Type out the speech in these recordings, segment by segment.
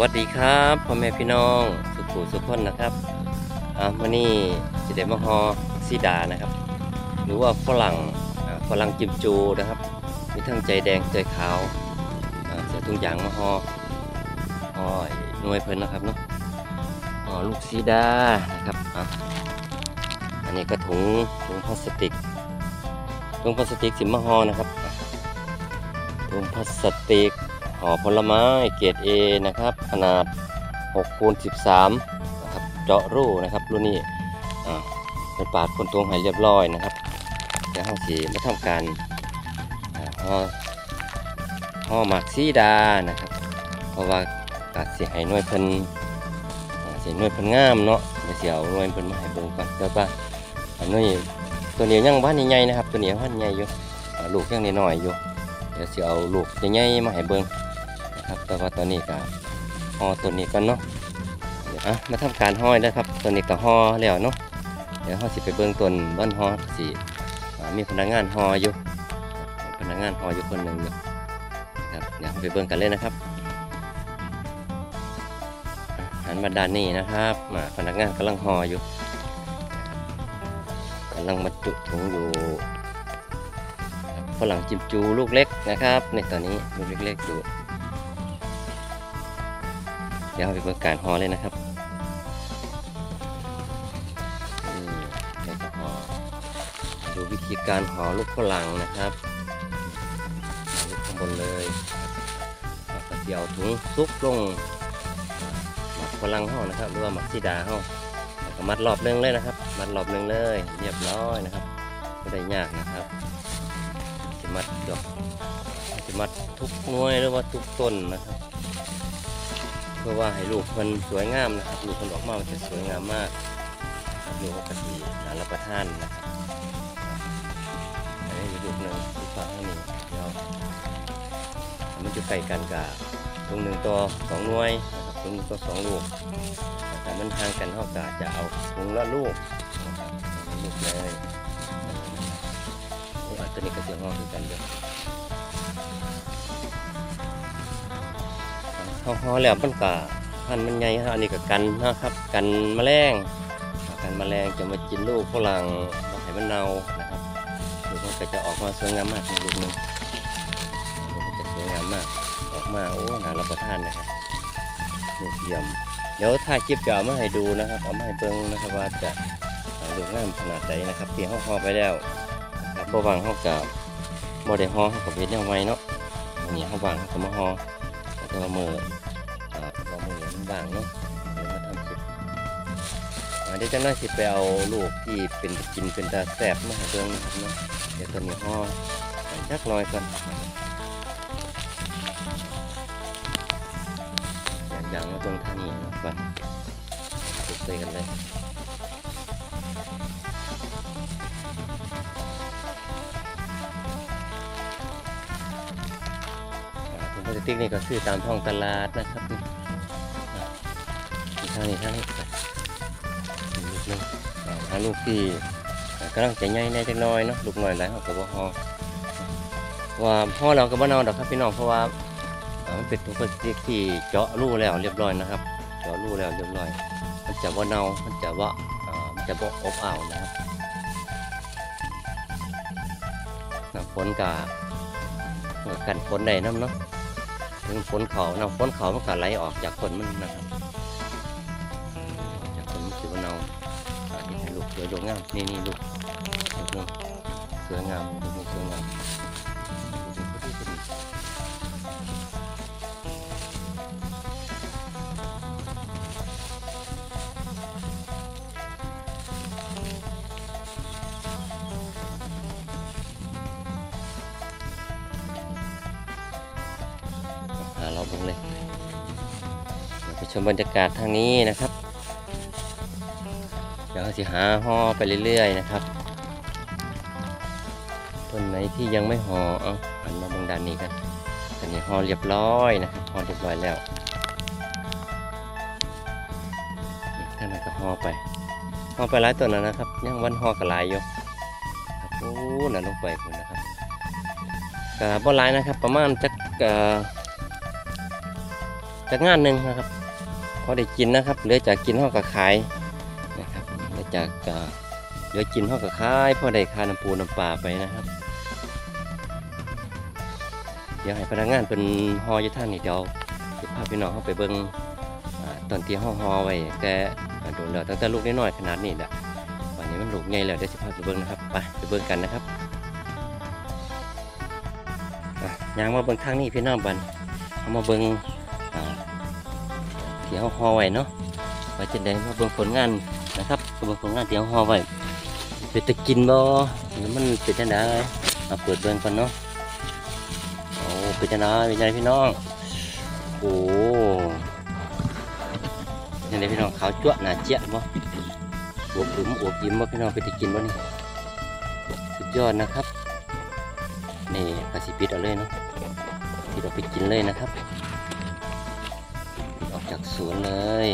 วัสดีครับพ่อแม่พี่น้องสุขุสุขคนนะครับอ่าวันนี้จะได้มาฮอซีดานะครับ หรือว่าฝรั่งฝรั่งจิมจูนะครับ มีทั้งใจแดงใจขาวอ่าเสียทุกอย่างมาฮอฮอไอ้หน่วยเพิ่นนะครับเนาะฮอลูกซีดานะครับอะอันนี้ก็ถุงถุงพลาสติกถุงพลาสติกสิมาฮอนะครับอะถุงพลาสติก ห่อผลไม้เกรด A นะครับ ขนาด6คูณ13นะครับเจาะรูนะครับรุ่นนี้เป็นปาดคนตรงให้เรียบร้อยนะครับเดี๋ยวเราสีมาทำการห่อห่อหมักซีดานะครับ เพราะว่าอาจสิให้น่วยเพิ่นอ่าสิหน่วยเพิ่นงามเนาะเดี๋ยวสิเอาหน่วยเพิ่นมาให้เบิ่งก่อนเดี๋ยวป่ะนนี้ตัวนี้ยังบ้านใหญ่ๆนะครับ ตัวนี้ยังบ้านใหญ่อยู่ลูกยังน้อยๆอยู่เดี๋ยวเสิเอาลูกใหญ่ๆมาให้เบิ่ง ครับแต่ว่าตอนนี้ก็ห่อตัวนี้ก่อนเนาะเดี๋ยวอะมาทำการห่อนะครับตัวนี้ก็ห่อแล้วเนาะเดี๋ยวห่อสิไปเบื้องต้นบ้านห่อสิมีพนักงานห่ออยู่พนักงานห่ออยู่คนหนึ่งอยู่ครับเดี๋ยวไปเบื้องกันเลยนะครับอะหันมาด้านนี้นะครับมาพนักงานกำลังห่ออยู่กำลังบรรจุถุงอยู่ฝรั่งจิมจูลูกเล็กนะครับ ในตอนนี้ลูกเล็กๆอยู่ เดี๋ยวเราไปเบิ่งการห่อเลยนะครับนี่แล้วก็ห่อดูวิธีการห่อลูกฝรั่งนะครับห่อลูกข้างบนเลยแล้วก็เดี๋ยวถุงซุกลงหมักฝรั่งห่อนะครับ หรือว่าหมักซีดาห่อก็มัดรอบนึงเลยนะครับ มัดรอบนึงเลย เรียบร้อยนะครับไม่ได้ยากนะครับจะมัดดอกจะมัดทุกน่วยหรือว่าทุกต้นนะครับ พื่อว่าให้ลูกมันสวยงามนะครับลูกมันออกมามันจะสวยงามมากครับลูกกะทิน่ารับประทานนะครับอันนี้อยู่ลูกหนึ่งลูกฝั่งข้างนี้เดี๋ยวมันจะใกล้กันกับตรงหนึ่งตัวสองหน่วยนะครับตรงหนึ่งตัวสองลูกแต่มันห่างกันเท่ากับจะเอาถุงละลูกลูกเลยอัตัวนี้ก็เสียงองคือกันเดียว ห่อแล้วมันก็พันมันใหญ่ครับอันนี้ก็กันนะครับ กันแมลงกันแมลงจะมากินลูกฝรั่งมาให้มันเน่านะครับลูกมันก็จะออกมาสวยงามมากลูกหนึงลูกมันจะสวยงามมากออกมาโอ้น่ารับประทานนะครับลูกเยี่ยมเดี๋ยวถ่าคลิปจะเอามาให้ดูนะครับเอามาให้เบิ่งนะครับว่าจะลูกงามขนาดไหนนะครับที่ห่อๆไปแล้วครับระว่างห่อกับโมเดลห่อเขากับเวทยังไว้เนาะนนี้ห่อวางเขาก็มาห่อ ล้วมืออ่าพอมือมันบางเนาะเดี๋ยวมาทำคลิปอ่าเดี๋ยวจะน่าสิไปเอาลูกที่เป็นกินเป็นตาแสบมาให้เบิ่งนะครับเนาะเดี๋ยวตัวนี้ห่อจักหน้อยก่อนอย่างอย่างมาตรงท่างนี้นะก่อนติดเลยกันเลย สติกนี่ก็ซื้อตามท้องตลาดนะครับนี่อ่าอีกทางนี้ทางนี้ลูกนึงอ่าหาลูกที่อ่ากำลังจะใหญ่แน่จักหน้อยเนาะลูกน้อยหลายเขาก็บ่ฮอว่าพ่อเราก็บ่เนาดอกครับพี่น้องเพราะว่ามันเป็นถุงพลาสติกที่เจาะรูแล้วเรียบร้อยนะครับ เจาะรูแล้วเรียบร้อย มันจะว่าเน่ามันจะว่ามันจะบ่อบอ้าวนะครับฝนกะกันฝนได้น้ำเนาะ ถึงฝนเขาน้ำฝนเขามันก็ไหลออกจากคนมันนะครับจากคนมันคือว่าเนาอาจจะให้ลูกเสือโยงงามนี่นี่ลูกลูกนึงสวยงามลูกสวยงาม ชมบรรยากาศทางนี้นะครับ เดี๋ยวเราจะหาห่อไปเรื่อยๆนะครับ ต้นไหนที่ยังไม่ห่อเอาหันมาบางด้านนี้กันอันนี้ห่อเรียบร้อยนะครับห่อเรียบร้อยแล้วท่านก็ห่อไปห่อไปหลายต้นแล้วนะครับยังวันห่อกับหลายอยู่ครับโอ้น่ะลงไปคุณนะครับกะบ่หลายนะครับ ประมาณจักจจากงานหนึ่งนะครับ พอได้กินนะครับเหลือจากกินห้อกับขายนะครับเหลือจากเหลือกินห้อกับขายพอได้ค่าน้ำปูน้ำปลาไปนะครับเดี๋ยวให้พนักงานเป็นฮออยู่ท่านนี่เดี๋ยวจะพาพี่น้องเข้าไปเบิ้งอ่าตอนที่ห้องฮอไว้แต่โดนแล้วตั้งแต่ลูกน้อยขนาดนี้แหละวันนี้มันลูกใหญ่แล้วเดี๋ยวจะพาไปเบิ้งนะครับไปไปเบิ้งกันนะครับยางมาเบิ้งทางนี้พี่น้องบันเอามาเบิ้ง ที่ห้องฮอไว้เนาะไว้จะได้มาเบิ้งผลงานนะครับมาเบิ้งผลงานที่ห้องฮอไว้เป็นตะกินบ่หรือมันเป็นจังไดเอาเปิดเบิ้งก่อนเนาะโอ้เป็นจังไงเป็นจังไงพี่น้องโอ้ยังไงพี่น้องขาวจั่วหนาเจี๊ยบบ่อวบอึมอวบยิ้มบ่พี่น้องไปติกินบ่นี่สุดยอดนะครับนี่กระสิปิดเอาเลยเนาะปิดเอาไปกินเลยนะครับ สวนเลย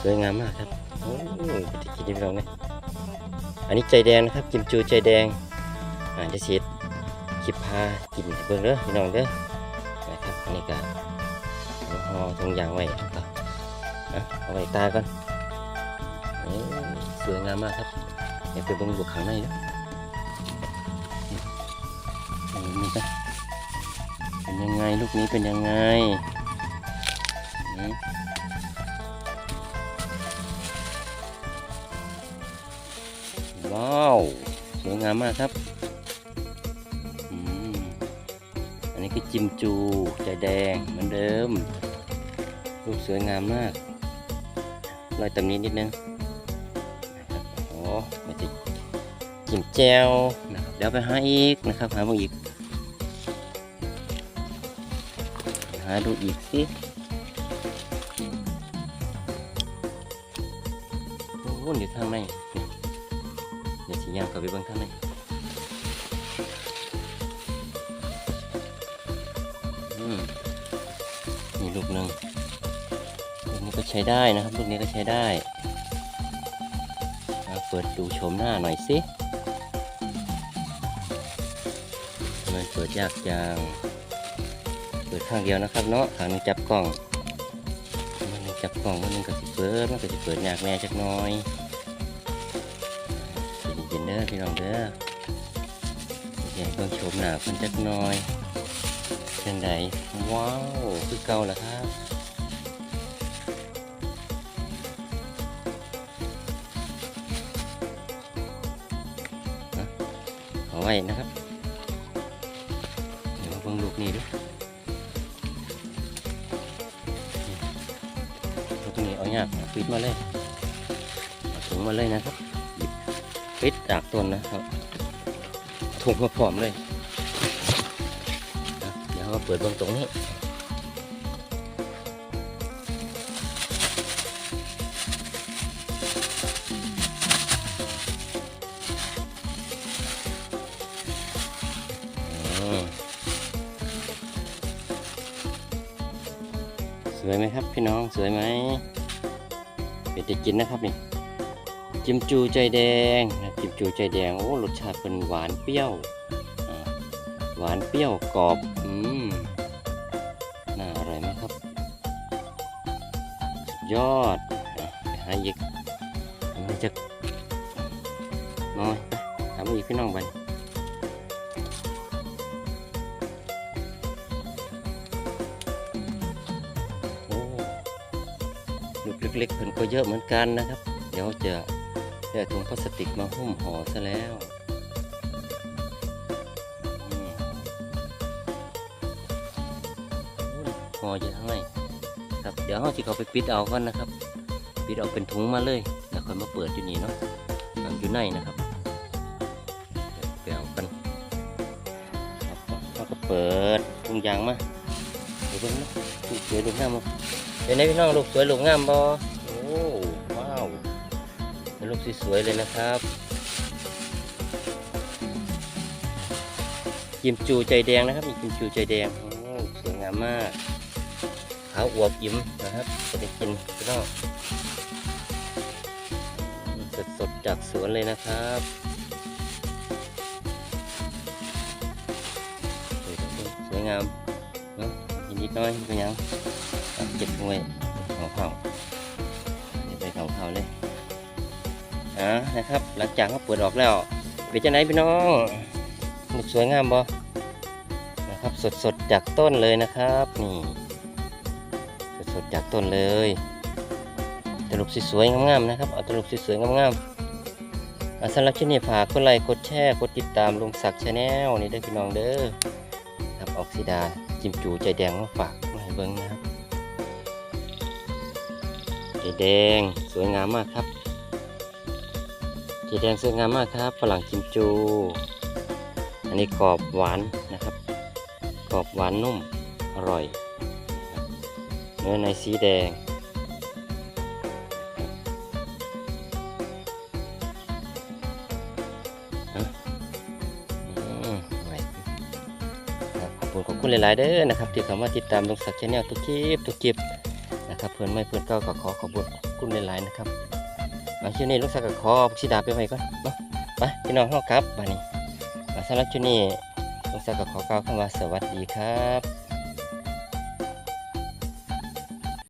สวยงามมากครับโอ้ปติกินนี่พี่น้องเนี่ยอันนี้ใจแดงนะครับกิมจูใจแดงอ่าจจะเสียคลิปพากินให้เบิ่งเด้อพี่น้องเด้อนะครับอันนี้ก็ห่อทงยางไว้ก็นะเอาไว้ตาก่อนสวยงามมากครับเดี๋ยวไปเบิ่งบุกข้างในเด้อนี่นี่ก็ เป็นยังไงลูกนี้เป็นยังไงว้าว สวยงามมากครับอันนี้คือจิมจูใจแดงเหมือนเดิม รูปสวยงามมากรอยตำนี้นิดนึงโอ้มาจะจิมแจวนะครับเดี๋ยวไปหาอีกนะครับ หาพวกอีกาดูอีกสิโอ้วนอยู่ทางในเดี๋ยวสิย่างกับไปเบิ่งทางในอืมนี่ลูกหนึ่งลูกนี้ก็ใช้ได้นะครับ ลูกนี้ก็ใช้ได้มาเปิดดูโฉมหน้าหน่อยสิทำไมเปิดยากจัง เปิดข้างเดียวนะครับเนาะข้างหนึงจับกล้องมันหนึงจับกล้องมันหนึงก็สิเปิดมันก็สิเปิดยากแน่จักน้อยเย็นเด้อพี่น้องเด้อใหญ่เบิ่งโฉมหน้าเพิ่นจักน้อยเป็นไดว้าวคือเก่าแล้วครับเอาไว้นะครับ เดี๋ยวมาเบิ่งลูกนี้ดูายากปิดมาเลยถุงมาเลยนะครับปิดจากต้นนะครับถุงมาพร้อมเลย เดี๋ยวเราเปิดเบงตรงนี้สวยไหมครับพี่น้องสวยไหม เป็นจะกินนะครับนี่จิมจูใจแดงนะจิมจูใจแดงโอ้รสชาติเป็นหวานเปรี้ยวหวานเปรี้ยวกรอบอืมน่าอร่อยไหมครับยอดอะไปหาอีกมันจะน้อยไปทำอีกพี่น้องไป เล็กๆเพิ่นก็เยอะเหมือนกันนะครับ เดี๋ยวจะได้ถุงพลาสติกมาหุ้มห่อซะแล้วห่ออยู่ข้างในครับเดี๋ยวเราจะเอาไปปิดเอาก่อนนะครับ ปิดเอาเป็นถุงมาเลยแล้วค่อยมาเปิดอยู่นี่เนาะเอาอยู่ในนะครับเดี๋ยวไปเอากันเราก็เปิดถุงยางมา เดี๋ยวเบิ่งนะลูกสวยลูกงามบ่เดี๋ยวนี้พี่น้องลูกสวยลูกงามบ่โอ้ว้าวเป็นลูกสวยๆเลยนะครับกิมจูใจแดงนะครับมีกิมจูใจแดงโอ้สวยงามมากขาวอวบอิ่มนะครับจะได้กินพี่น้องสดสดๆจากสวนเลยนะครับสวยงาม นิดน้อยเป็นยังเก็บไว้ของเขาเก็บไปของเขาเลยอ่านะครับ หลังจากเขาเปิดออกแล้วเป็นจะไหนพี่น้องสวยงามบ่นะครับสดๆจากต้นเลยนะครับนี่สดๆจากต้นเลยตลุกสวยๆงามๆนะครับเอาตลุกสวยๆงามๆาสำหรับที่นี่ฝากกดไลค์กดแชร์กดติดตามลุงศักดิ์ชาแนลนี่เด้พี่น้องเด้อครับออกซิดา จิมจูใจแดงมาฝากมาให้เบิ้งนะครับใจแดงสวยงามมากครับใจแดงสวยงามมากครับฝรั่งจิมจู อันนี้กรอบหวานนะครับ กรอบหวานนุ่มอร่อย เนื้อในสีแดง บขอบคุณขอบคุณหลาย ๆ เด้อนะครับที่เข้ามาติดตามลงสักชแนลทุกคลิปทุกคลิปนะครับเพื่อนไม่เพื่อนก็ขอขอบคุณขอบคุณหลาย ๆ นะครับมาช่วงนี้ลงสักก็ขอพุกชิดาไปไว้ก่อนเนาะไปพี่น้องครับบานี้มาสำหรับช่วงนี้ลงสักก็ขอกล่าวคำว่าสวัสดีครับ